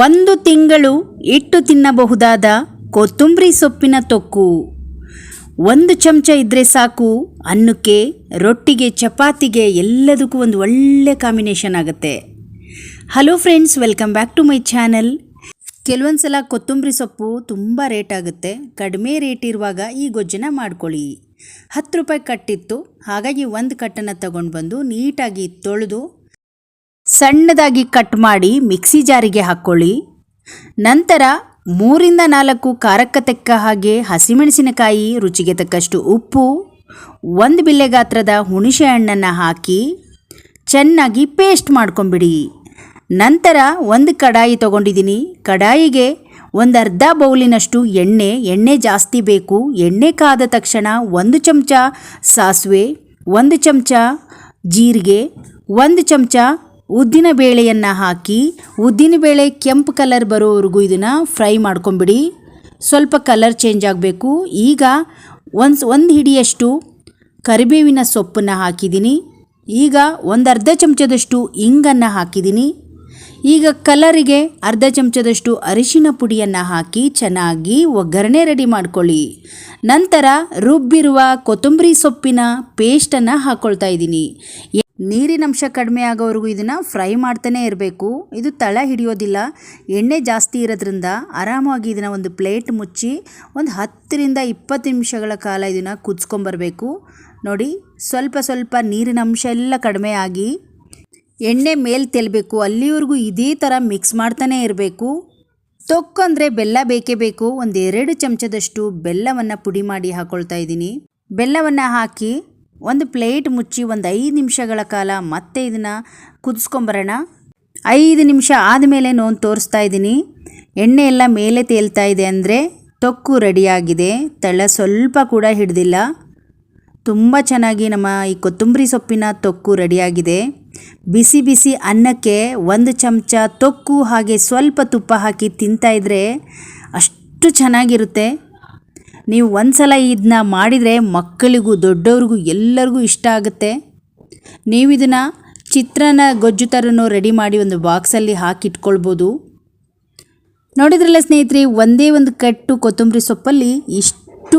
ಒಂದು ತಿಂಗಳು ಇಟ್ಟು ತಿನ್ನಬಹುದಾದ ಕೊತ್ತಂಬರಿ ಸೊಪ್ಪಿನ ತೊಕ್ಕು. ಒಂದು ಚಮಚ ಇದ್ದರೆ ಸಾಕು, ಅನ್ನಕ್ಕೆ, ರೊಟ್ಟಿಗೆ, ಚಪಾತಿಗೆ ಎಲ್ಲದಕ್ಕೂ ಒಂದು ಒಳ್ಳೆ ಕಾಂಬಿನೇಷನ್ ಆಗುತ್ತೆ. Hello friends welcome back to my channel ಕೆಲವೊಂದು ಸಲ ಕೊತ್ತಂಬರಿ ಸೊಪ್ಪು ತುಂಬ ರೇಟ್ ಆಗುತ್ತೆ. ಕಡಿಮೆ ರೇಟ್ ಇರುವಾಗ ಈ ಗೊಜ್ಜನ ಮಾಡ್ಕೊಳ್ಳಿ. ಹತ್ತು ರೂಪಾಯಿ ಕಟ್ಟಿತ್ತು. ಹಾಗಾಗಿ ಒಂದು ಕಟ್ಟನ್ನು ತಗೊಂಡು ಬಂದು ನೀಟಾಗಿ ತೊಳೆದು ಸಣ್ಣದಾಗಿ ಕಟ್ ಮಾಡಿ ಮಿಕ್ಸಿ ಜಾರಿಗೆ ಹಾಕ್ಕೊಳ್ಳಿ ನಂತರ ಮೂರಿಂದ ನಾಲ್ಕು ಖಾರಕ್ಕೆ ತಕ್ಕ ಹಾಗೆ ಹಸಿಮೆಣಸಿನಕಾಯಿ ರುಚಿಗೆ ತಕ್ಕಷ್ಟು ಉಪ್ಪು, ಒಂದು ಬಿಲ್ಲೆ ಗಾತ್ರದ ಹುಣಸೆ ಹಣ್ಣನ್ನು ಹಾಕಿ ಚೆನ್ನಾಗಿ ಪೇಸ್ಟ್ ಮಾಡ್ಕೊಂಬಿಡಿ. ನಂತರ ಒಂದು ಕಡಾಯಿ ತೊಗೊಂಡಿದ್ದೀನಿ ಕಡಾಯಿಗೆ ಒಂದು ಅರ್ಧ ಬೌಲಿನಷ್ಟು ಎಣ್ಣೆ ಎಣ್ಣೆ ಜಾಸ್ತಿ ಬೇಕು. ಎಣ್ಣೆ ಕಾದ ತಕ್ಷಣ ಒಂದು ಚಮಚ ಸಾಸಿವೆ, ಒಂದು ಚಮಚ ಜೀರಿಗೆ, ಒಂದು ಚಮಚ ಉದ್ದಿನ ಬೇಳೆಯನ್ನು ಹಾಕಿ, ಉದ್ದಿನ ಬೇಳೆ ಕೆಂಪು ಕಲರ್ ಬರೋವರೆಗೂ ಇದನ್ನು ಫ್ರೈ ಮಾಡ್ಕೊಂಬಿಡಿ. ಸ್ವಲ್ಪ ಕಲರ್ ಚೇಂಜ್ ಆಗಬೇಕು. ಈಗ ಒಂದು ಒಂದು ಹಿಡಿಯಷ್ಟು ಕರಿಬೇವಿನ ಸೊಪ್ಪನ್ನು ಹಾಕಿದ್ದೀನಿ. ಈಗ ಒಂದು ಅರ್ಧ ಚಮಚದಷ್ಟು ಇಂಗನ್ನು ಹಾಕಿದ್ದೀನಿ. ಈಗ ಕಲರಿಗೆ ಅರ್ಧ ಚಮಚದಷ್ಟು ಅರಿಶಿನ ಪುಡಿಯನ್ನು ಹಾಕಿ ಚೆನ್ನಾಗಿ ಒಗ್ಗರಣೆ ರೆಡಿ ಮಾಡ್ಕೊಳ್ಳಿ. ನಂತರ ರುಬ್ಬಿರುವ ಕೊತ್ತಂಬರಿ ಸೊಪ್ಪಿನ ಪೇಸ್ಟನ್ನು ಹಾಕ್ಕೊಳ್ತಾ ಇದ್ದೀನಿ. ನೀರಿನಂಶ ಕಡಿಮೆ ಆಗೋವರೆಗೂ ಇದನ್ನು ಫ್ರೈ ಮಾಡ್ತಾನೆ ಇರಬೇಕು. ಇದು ತಳ ಹಿಡಿಯೋದಿಲ್ಲ. ಎಣ್ಣೆ ಜಾಸ್ತಿ ಇರೋದ್ರಿಂದ ಆರಾಮಾಗಿ ಇದನ್ನು ಒಂದು ಪ್ಲೇಟ್ ಮುಚ್ಚಿ ಒಂದು ಹತ್ತರಿಂದ ಇಪ್ಪತ್ತು ನಿಮಿಷಗಳ ಕಾಲ ಇದನ್ನು ಕುದಿಸ್ಕೊಂಬರ್ಬೇಕು. ನೋಡಿ, ಸ್ವಲ್ಪ ಸ್ವಲ್ಪ ನೀರಿನ ಅಂಶ ಎಲ್ಲ ಕಡಿಮೆ ಆಗಿ ಎಣ್ಣೆ ಮೇಲೆ ತೆಲಬೇಕು, ಅಲ್ಲಿವರೆಗೂ ಇದೇ ಥರ ಮಿಕ್ಸ್ ಮಾಡ್ತಾನೆ ಇರಬೇಕು. ತೊಕ್ಕು ಅಂದರೆ ಬೆಲ್ಲ ಬೇಕೇ ಬೇಕು. ಒಂದು ಎರಡು ಚಮಚದಷ್ಟು ಬೆಲ್ಲವನ್ನು ಪುಡಿ ಮಾಡಿ ಹಾಕ್ಕೊಳ್ತಾ ಇದ್ದೀನಿ. ಬೆಲ್ಲವನ್ನು ಹಾಕಿ ಒಂದು ಪ್ಲೇಟ್ ಮುಚ್ಚಿ ಒಂದು ಐದು ನಿಮಿಷಗಳ ಕಾಲ ಮತ್ತೆ ಇದನ್ನು ಕುದಿಸ್ಕೊಂಬರೋಣ. ಐದು ನಿಮಿಷ ಆದಮೇಲೆ ನೋನ್ ತೋರಿಸ್ತಾ ಇದ್ದೀನಿ. ಎಣ್ಣೆ ಎಲ್ಲ ಮೇಲೆ ತೇಲ್ತಾ ಇದೆ ಅಂದರೆ ತೊಕ್ಕು ರೆಡಿಯಾಗಿದೆ ತಳ ಸ್ವಲ್ಪ ಕೂಡ ಹಿಡ್ದಿಲ್ಲ. ತುಂಬ ಚೆನ್ನಾಗಿ ನಮ್ಮ ಈ ಕೊತ್ತಂಬರಿ ಸೊಪ್ಪಿನ ತೊಕ್ಕು ರೆಡಿಯಾಗಿದೆ ಬಿಸಿ ಬಿಸಿ ಅನ್ನಕ್ಕೆ ಒಂದು ಚಮಚ ತೊಕ್ಕು ಹಾಗೆ ಸ್ವಲ್ಪ ತುಪ್ಪ ಹಾಕಿ ತಿಂತಾಯಿದ್ರೆ ಅಷ್ಟು ಚೆನ್ನಾಗಿರುತ್ತೆ. ನೀವು ಒಂದು ಸಲ ಇದನ್ನ ಮಾಡಿದರೆ ಮಕ್ಕಳಿಗೂ ದೊಡ್ಡವ್ರಿಗೂ ಎಲ್ಲರಿಗೂ ಇಷ್ಟ ಆಗುತ್ತೆ. ನೀವು ಇದನ್ನು ಚಿತ್ರಾನ್ನ ಗೊಜ್ಜು ಥರನೂ ರೆಡಿ ಮಾಡಿ ಒಂದು ಬಾಕ್ಸಲ್ಲಿ ಹಾಕಿಟ್ಕೊಳ್ಬೋದು. ನೋಡಿದ್ರಲ್ಲ ಸ್ನೇಹಿತರೆ, ಒಂದೇ ಒಂದು ಕಟ್ಟು ಕೊತ್ತಂಬರಿ ಸೊಪ್ಪಲ್ಲಿ ಇಷ್ಟು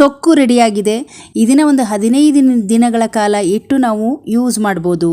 ತೊಕ್ಕು ರೆಡಿಯಾಗಿದೆ. ಇದನ್ನು ಒಂದು ಹದಿನೈದು ದಿನಗಳ ಕಾಲ ಇಟ್ಟು ನಾವು ಯೂಸ್ ಮಾಡ್ಬೋದು.